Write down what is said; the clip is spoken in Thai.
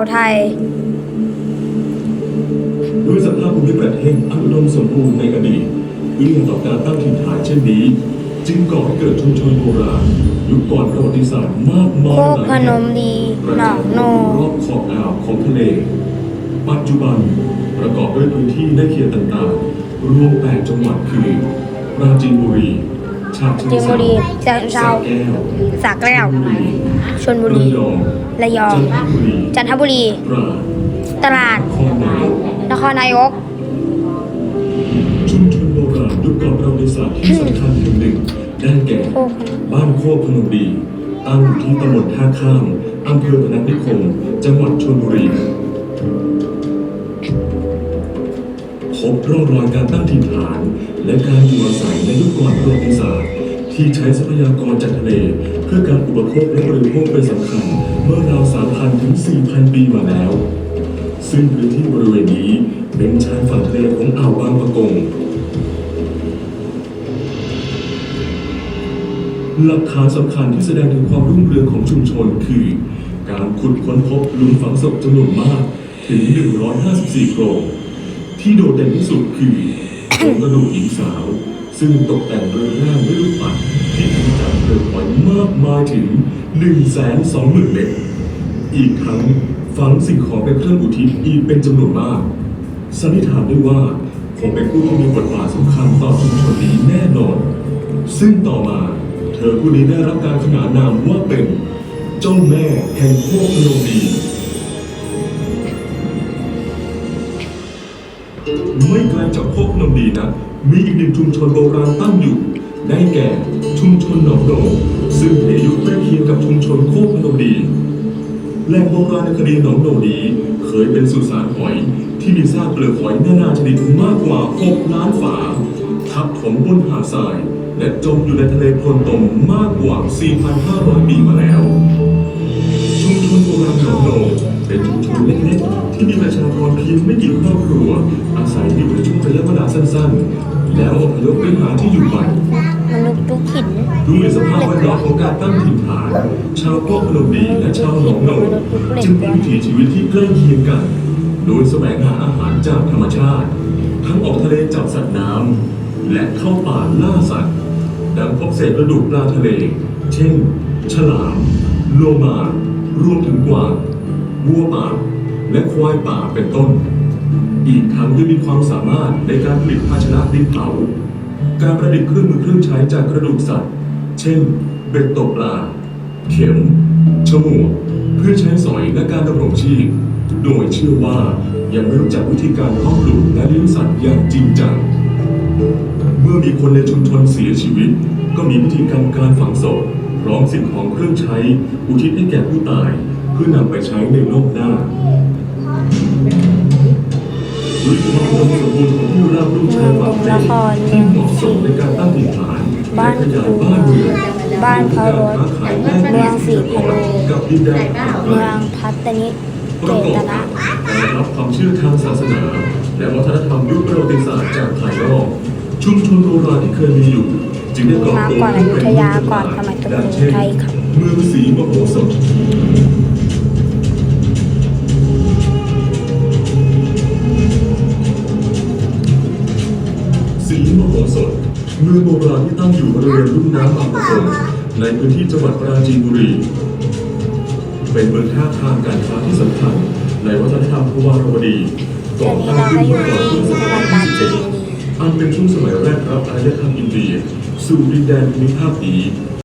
าวไทย ด้วยสภาพภูมิประเทศอันอุดมสมบูรณ์ในอดีตเอื้อต่อการตั้งถิ่นฐานเช่นนี้ จึงก่อให้เกิดชุมชนโบราณยุคก่อนประวัติศาสตร์มากมายโคหกลายพนมดีกระหนจาอยงโนรอบขอบอ่าวของทะเล ปัจจุบันประกอบด้วยพื้นที่ในเขตต่างๆ รวม8จังหวัดคือปราจีนบุรีชาติ เชิงเจียงเทบุรีราเชียงสระเซาแก้วสระแก้วชลบุระรียองระยอง จันทบุรีจันทบุรีตราดตราดนครนายกนครนายกชุมชนโบราณยุคก่อนประวัติศาสตร์ที่สำคัญแห่งหนึ่งได้แก่โคกบ้านโคกพนมดีตั้งอยู่ที่ตำบลท่าข้ามอำเภอพนัสนิคม จังหวัดชลบุรี พบร่องรอยการตั้งถิ่นฐาน และการอยู่อาศัยในยุคก่อนประวัติศาสตร์ที่ใช้ทรัพยากรจากทะเลเพื่อการอุปโภคและบริโภคเป็นสำคัญ เมื่อราว 3,000 ถึง 4,000 ปีมาแล้ว ซึ่งพื้นที่บริเวณนี้เป็นชายฝั่งทะเลของอ่าวบางปะกงหลักฐานสำคัญที่แสดงถึงความรุ่งเรืองของชุมชนคือ การขุดค้นพบหลุมฝังศพจำนวนมากถึง 154 โครง ที่โดดเด่นที่สุดคือโครงกระดูกหญิงสาว ซึ่งตกแต่งเรือนร่างด้วยลูกปัดที่ทำจากเปลือกหอยมากมายถึง 120,000เม็ดอีกทั้งฝังสิ่งของเป็นเครื่องอุทิศอีกเป็นจำนวนมากสันนิษฐานได้ว่าคงเป็นผู้ที่มีบทบาทสำคัญต่อชุมชนนี้แน่นอน ซึ่งต่อมา เธอผู้นี้ได้รับการขนานนามว่าเป็น เจ้าแม่แห่งโคกพนมดี ไม่ไกลจากโคกนมดีนะมีอีกหนึ่งชุมชนโบราณตั้งอยู่ ได้แก่ชุมชนหนองโดซึ่งมีอายุใกล้เคียงกับชุมชนโคกนมดีแหล่งโบราณคดีหนองโดนี้เคยเป็นสุสานหอย ที่มีซากเปลือกหอยนานาชนิดมากกว่า 6 ล้านฝา ทับถมบนหาดทราย และจมอยู่ในทะเลโคลนตมมากกว่า 4,500 ปีมาแล้ว ชนโบราณหนองโดเป็นชุมชนเล็กๆที่มีประชากรเพียงไม่กี่ครอบครัว อาศัยอยู่ในช่วงระยะเวลาสั้นๆ แล้วอพยพไปหาที่อยู่ใหม่มนุษย์ทุกถิ่นด้วยสภาพแวดล้อมของการตั้งถิ่นฐาน ชาวโคกพนมดีและชาวหนองโหนงจึงมีวิถีชีวิตที่ใกล้เคียงกัน โดยแสวงหาอาหารจากธรรมชาติ ทั้งออกทะเลจับสัตว์น้ำและเข้าป่าล่าสัตว์ดังพบเศษกระดูกปลาทะเล เช่น ฉลาม โลมา รวมถึงกวางวัวป่า และควายป่าเป็นต้น อีกทั้งยังมีความสามารถในการผลิตภาชนะดินเผา การประดิษฐ์เครื่องมือเครื่องใช้จากกระดูกสัตว์ เช่น เบ็ดตกปลา เข็มฉมวกเพื่อใช้สอยและการดำรงชีพ โดยเชื่อว่ายังไม่รู้จักวิธีการเพาะปลูกและเลี้ยงสัตว์อย่างจริงจัง เมื่อมีคนในชุมชนเสียชีวิต ก็มีพิธีกรรมการฝังศพ พร้อมสิ่งของเครื่องใช้ อุทิศให้แก่ผู้ตาย เพื่อนำไปใช้ในโลกหน้าด้วยความอุดมสมบูรณ์ของที่ราบรุ่มชายฝั่งทะเลที่เหมาะสมในการตั้งถิ่นฐานและขยายบ้านเมืองบ้านพระรถค้าขายแลกเปเมืลี่ยองนสีพะโลกับดินแดนห่างไกเมืลองพัตนิเกประกอบตกับนะการรับความเชื่อทางศาสนา และวัฒนธรรมยุคประวัติศาสตร์จากภายนอกชุมชนโบราณที่เคยมีอยู่จึงได้ก่อ มาก่อนอยุธยาก่อนสมัยตุลไทยครับเมืองศรีมโหสถศรีมโหสถเมืองโบราณที่ตั้งอยู่บริเวณลุ่มน้ำบางประกงในพื้นที่จังหวัดปราจีนบุรี เป็นเมืองท่าทางการค้าที่สำคัญในวัฒนธรรมพุวารวดีก่อตั้งขึ้นเมื่อปี17 อันเป็นช่วงสมัยแรกรับอารยธรรมอินเดีย สู่ดินแดนภูมิภาคนี้